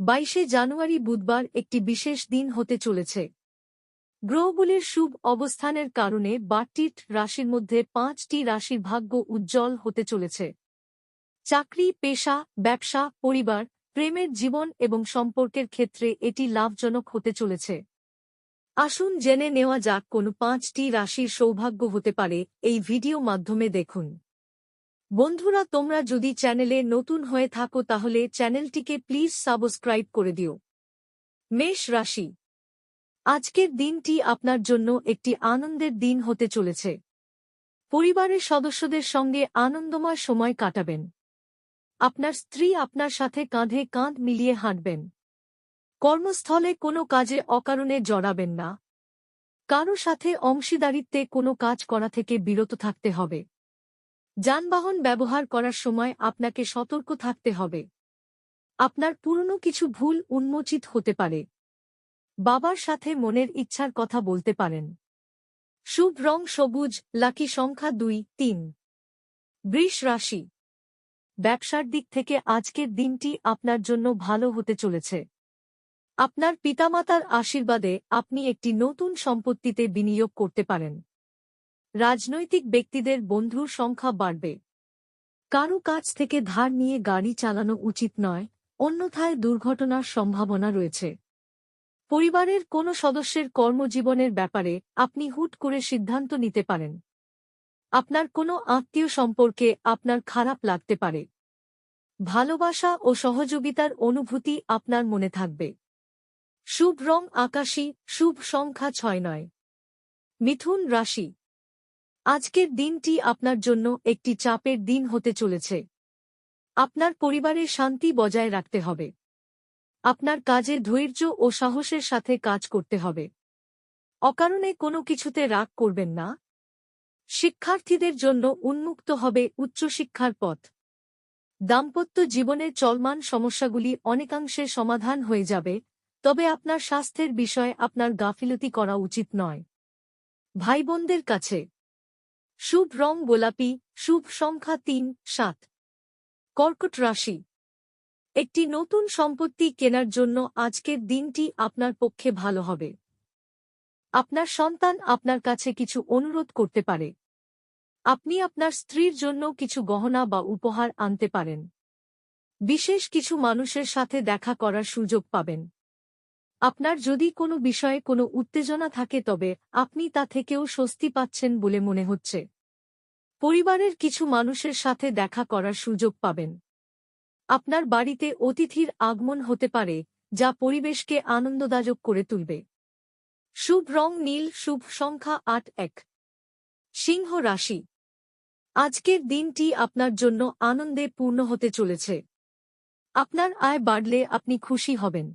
বাইশে জানুয়ারি বুধবার একটি বিশেষ দিন হতে চলেছে। গ্রহগুলির শুভ অবস্থানের কারণে বারটিট রাশির মধ্যে পাঁচটি রাশির ভাগ্য উজ্জ্বল হতে চলেছে। চাকরি, পেশা, ব্যবসা, পরিবার, প্রেমের জীবন এবং সম্পর্কের ক্ষেত্রে এটি লাভজনক হতে চলেছে। আসুন জেনে নেওয়া যাক কোন পাঁচটি রাশির সৌভাগ্য হতে পারে এই ভিডিও মাধ্যমে দেখুন। বন্ধুরা, তোমরা যদি চ্যানেলে নতুন হয়ে থাকো, তাহলে চ্যানেলটিকে প্লিজ সাবস্ক্রাইব করে দিও। মেষ রাশি। আজকের দিনটি আপনার জন্য একটি আনন্দের দিন হতে চলেছে। পরিবারের সদস্যদের সঙ্গে আনন্দময় সময় কাটাবেন। আপনার স্ত্রী আপনার সাথে কাঁধে কাঁধ মিলিয়ে হাঁটবেন। কর্মস্থলে কোনো কাজে অকারণে জড়াবেন না। কারও সাথে অংশীদারিত্বে কোনো কাজ করা থেকে বিরত থাকতে হবে। যানবাহন ব্যবহার করার সময় আপনাকে সতর্ক থাকতে হবে। আপনার পুরনো কিছু ভুল উন্মোচিত হতে পারে। বাবার সাথে মনের ইচ্ছার কথা বলতে পারেন। শুভ রং সবুজ, লাকি সংখ্যা দুই, তিন। বৃষ রাশি। ব্যবসার দিক থেকে আজকের দিনটি আপনার জন্য ভালো হতে চলেছে। আপনার পিতামাতার আশীর্বাদে আপনি একটি নতুন সম্পত্তিতে বিনিয়োগ করতে পারেন। রাজনৈতিক ব্যক্তিদের বন্ধুর সংখ্যা বাড়বে। কারও কাছ থেকে ধার নিয়ে গাড়ি চালানো উচিত নয়, অন্যথায় দুর্ঘটনার সম্ভাবনা রয়েছে। পরিবারের কোনো সদস্যের কর্মজীবনের ব্যাপারে আপনি হুট করে সিদ্ধান্ত নিতে পারেন। আপনার কোনো আত্মীয় সম্পর্কে আপনার খারাপ লাগতে পারে। ভালোবাসা ও সহযোগিতার অনুভূতি আপনার মনে থাকবে। শুভ রং আকাশী, শুভ সংখ্যা ছয় নয়। মিথুন রাশি। আজকের দিনটি আপনার জন্য একটি চাপের দিন হতে চলেছে। আপনার পরিবারের শান্তি বজায় রাখতে হবে। আপনার কাজে ধৈর্য ও সাহসের সাথে কাজ করতে হবে। অকারণে কোনো কিছুতে রাগ করবেন না। শিক্ষার্থীদের জন্য উন্মুক্ত হবে উচ্চশিক্ষার পথ। দাম্পত্য জীবনের চলমান সমস্যাগুলি অনেকাংশে সমাধান হয়ে যাবে, তবে আপনার স্বাস্থ্যের বিষয়ে আপনার গাফিলতি করা উচিত নয়। ভাইবোনদের কাছে শুভ রং গোলাপি, শুভ সংখ্যা তিন, সাত। কর্কট রাশি। একটি নতুন সম্পত্তি কেনার জন্য আজকের দিনটি আপনার পক্ষে ভালো হবে। আপনার সন্তান আপনার কাছে কিছু অনুরোধ করতে পারে। আপনি আপনার স্ত্রীর জন্য কিছু গহনা বা উপহার আনতে পারেন। বিশেষ কিছু মানুষের সাথে দেখা করার সুযোগ পাবেন। আপনার যদি কোনো বিষয়ে কোনো উত্তেজনা থাকে তবে আপনি তা থেকেও স্বস্তি পাচ্ছেন বলে মনে হচ্ছে। পরিবারের কিছু মানুষের সাথে দেখা করার সুযোগ পাবেন। আপনার বাড়িতে অতিথির আগমন হতে পারে, যা পরিবেশকে আনন্দদায়ক করে তুলবে। শুভ রং নীল, শুভ সংখ্যা আট, এক। সিংহ রাশি। আজকের দিনটি আপনার জন্য আনন্দে পূর্ণ হতে চলেছে। আপনার আয় বাড়লে আপনি খুশি হবেন।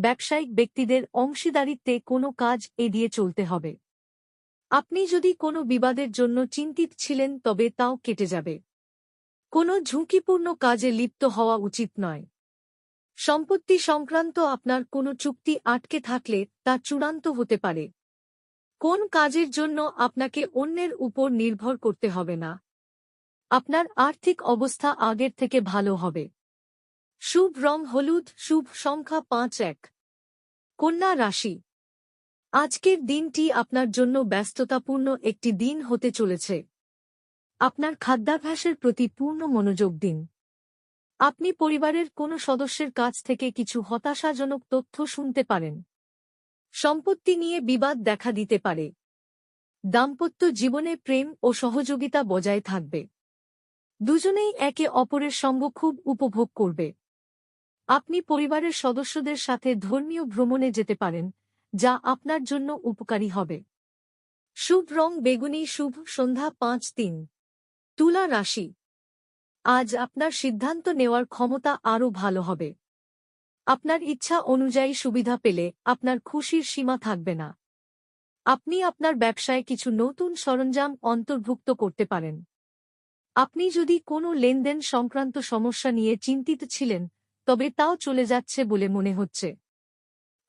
ব্যবসায়িক ব্যক্তিদের অংশীদারিত্বে কোনো কাজ এড়িয়ে চলতে হবে। আপনি যদি কোনো বিবাদের জন্য চিন্তিত ছিলেন, তবে তাও কেটে যাবে। কোনো ঝুঁকিপূর্ণ কাজে লিপ্ত হওয়া উচিত নয়। সম্পত্তি সংক্রান্ত আপনার কোনো চুক্তি আটকে থাকলে তা চূড়ান্ত হতে পারে। কোন কাজের জন্য আপনাকে অন্যের উপর নির্ভর করতে হবে না। আপনার আর্থিক অবস্থা আগের থেকে ভালো হবে। শুভ রং হলুদ, শুভ সংখ্যা পাঁচ এক। কন্যা রাশি। আজকের দিনটি আপনার জন্য ব্যস্ততাপূর্ণ একটি দিন হতে চলেছে। আপনার খাদ্যাভ্যাসের প্রতি পূর্ণ মনোযোগ দিন। আপনি পরিবারের কোনো সদস্যের কাছ থেকে কিছু হতাশাজনক তথ্য শুনতে পারেন। সম্পত্তি নিয়ে বিবাদ দেখা দিতে পারে। দাম্পত্য জীবনে প্রেম ও সহযোগিতা বজায় থাকবে। দুজনেই একে অপরের সঙ্গ খুব উপভোগ করবে। আপনি পরিবারের সদস্যদের সাথে ধর্মীয় ভ্রমণে যেতে পারেন, যা আপনার জন্য উপকারী হবে। শুভ রং বেগুনি, শুভ সন্ধ্যা পাঁচ তিন। তুলা রাশি। আজ আপনার সিদ্ধান্ত নেওয়ার ক্ষমতা আরও ভালো হবে। আপনার ইচ্ছা অনুযায়ী সুবিধা পেলে আপনার খুশির সীমা থাকবে না। আপনি আপনার ব্যবসায় কিছু নতুন সরঞ্জাম অন্তর্ভুক্ত করতে পারেন। আপনি যদি কোনো লেনদেন সংক্রান্ত সমস্যা নিয়ে চিন্তিত ছিলেন তবে তাও চলে যাচ্ছে বলে মনে হচ্ছে।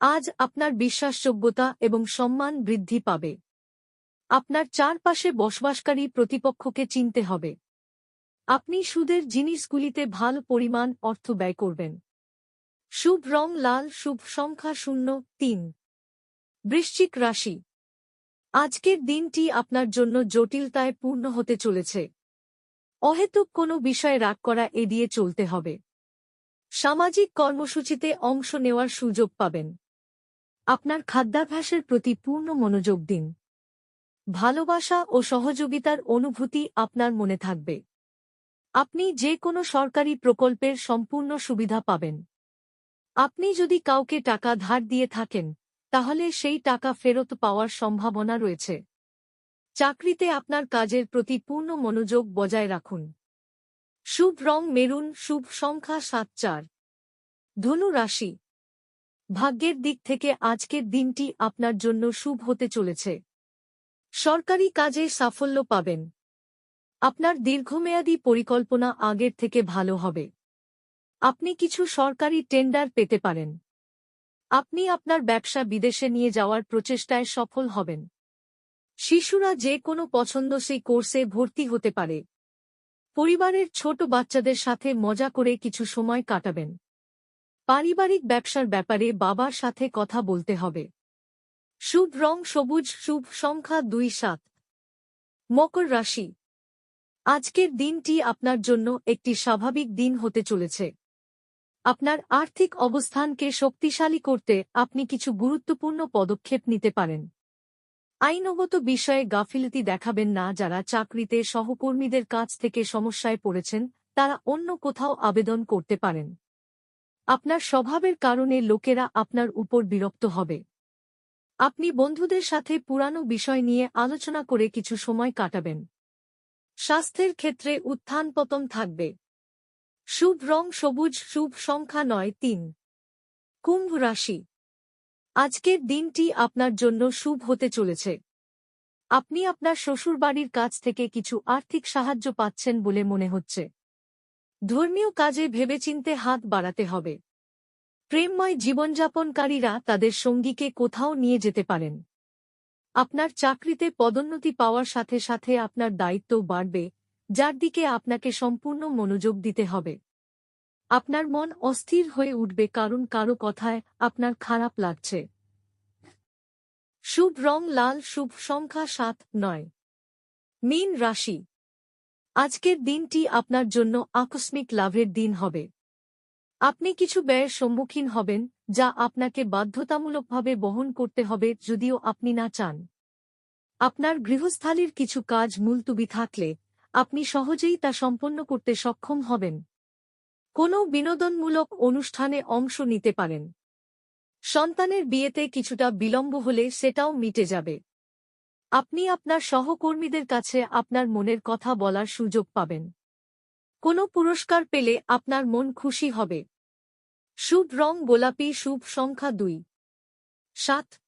আজ আপনার বিশ্বাসযোগ্যতা এবং সম্মান বৃদ্ধি পাবে। আপনার চারপাশে বসবাসকারী প্রতিপক্ষকে চিনতে হবে। আপনি সুদের জিনিসগুলিতে ভালো পরিমাণ অর্থ ব্যয় করবেন। শুভ রং লাল, শুভ সংখ্যা শূন্য, তিন। বৃশ্চিক রাশি। আজকের দিনটি আপনার জন্য জটিলতায় পূর্ণ হতে চলেছে। অহেতুক কোনো বিষয়ে রাগ করা এড়িয়ে চলতে হবে। সামাজিক কর্মসূচিতে অংশ নেওয়ার সুযোগ পাবেন। আপনার খাদ্যাভ্যাসের প্রতি পূর্ণ মনোযোগ দিন। ভালোবাসা ও সহযোগিতার অনুভূতি আপনার মনে থাকবে। আপনি যে কোনো সরকারি প্রকল্পের সম্পূর্ণ সুবিধা পাবেন। আপনি যদি কাউকে টাকা ধার দিয়ে থাকেন, তাহলে সেই টাকা ফেরত পাওয়ার সম্ভাবনা রয়েছে। চাকরিতে আপনার কাজের প্রতি পূর্ণ মনোযোগ বজায় রাখুন। শুভ রং মেরুন, শুভ সংখ্যা সাত চার। ধনু রাশি। ভাগ্যের দিক থেকে আজকের দিনটি আপনার জন্য শুভ হতে চলেছে। সরকারি কাজে সাফল্য পাবেন। আপনার দীর্ঘমেয়াদী পরিকল্পনা আগের থেকে ভালো হবে। আপনি কিছু সরকারি টেন্ডার পেতে পারেন। আপনি আপনার ব্যবসা বিদেশে নিয়ে যাওয়ার প্রচেষ্টায় সফল হবেন। শিশুরা যে কোনো পছন্দসই কোর্সে ভর্তি হতে পারে। পরিবারের ছোট বাচ্চাদের সাথে মজা করে কিছু সময় কাটাবেন। পারিবারিক ব্যবসার ব্যাপারে বাবার সাথে কথা বলতে হবে। শুভ রং, সবুজ, শুভ সংখ্যা দুই সাত। মকর রাশি। আজকের দিনটি আপনার জন্য একটি স্বাভাবিক দিন হতে চলেছে। আপনার আর্থিক অবস্থানকে শক্তিশালী করতে আপনি কিছু গুরুত্বপূর্ণ পদক্ষেপ নিতে পারেন। আইনগত বিষয়ে গাফিলতি দেখাবেন না যারা চাকরিতে সহকর্মীদের কাছ থেকে সমস্যায় পড়েছেন, তারা অন্য কোথাও আবেদন করতে পারেন। আপনার স্বভাবের কারণে লোকেরা আপনার উপর বিরক্ত হবে। আপনি বন্ধুদের সাথে পুরানো বিষয় নিয়ে আলোচনা করে কিছু সময় কাটাবেন। স্বাস্থ্যের ক্ষেত্রে উত্থান পতন থাকবে। শুভ রং সবুজ, শুভ সংখ্যা নয়, তিন। কুম্ভ রাশি। আজকের দিনটি আপনার জন্য শুভ হতে চলেছে। আপনি আপনার শ্বশুরবাড়ির কাছ থেকে কিছু আর্থিক সাহায্য পাচ্ছেন বলে মনে হচ্ছে। ধর্মীয় কাজে ভেবেচিন্তে হাত বাড়াতে হবে। প্রেমময় জীবনযাপনকারীরা তাদের সঙ্গীকে কোথাও নিয়ে যেতে পারেন। আপনার চাকরিতে পদোন্নতি পাওয়ার সাথে সাথে আপনার দায়িত্ব বাড়বে, যার দিকে আপনাকে সম্পূর্ণ মনোযোগ দিতে হবে। আপনার মন অস্থির হয়ে উঠবে কারণ কারও কথায় আপনার খারাপ লাগছে। শুভ রং লাল, শুভ সংখ্যা সাত, নয়। মীন রাশি। আজকের দিনটি আপনার জন্য আকস্মিক লাভের দিন হবে। আপনি কিছু ব্যয়ের সম্মুখীন হবেন, যা আপনাকে বাধ্যতামূলকভাবে বহন করতে হবে যদিও আপনি না চান। আপনার গৃহস্থালির কিছু কাজ মুলতুবি থাকলে আপনি সহজেই তা সম্পন্ন করতে সক্ষম হবেন। কোনো বিনোদনমূলক অনুষ্ঠানে অংশ নিতে পারেন। সন্তানের বিয়েতে কিছুটা বিলম্ব হলে সেটাও মিটে যাবে। আপনি আপনার সহকর্মীদের কাছে আপনার মনের কথা বলার সুযোগ পাবেন। কোনো পুরস্কার পেলে আপনার মন খুশি হবে। শুভ রং গোলাপি শুভ সংখ্যা দুই। সাত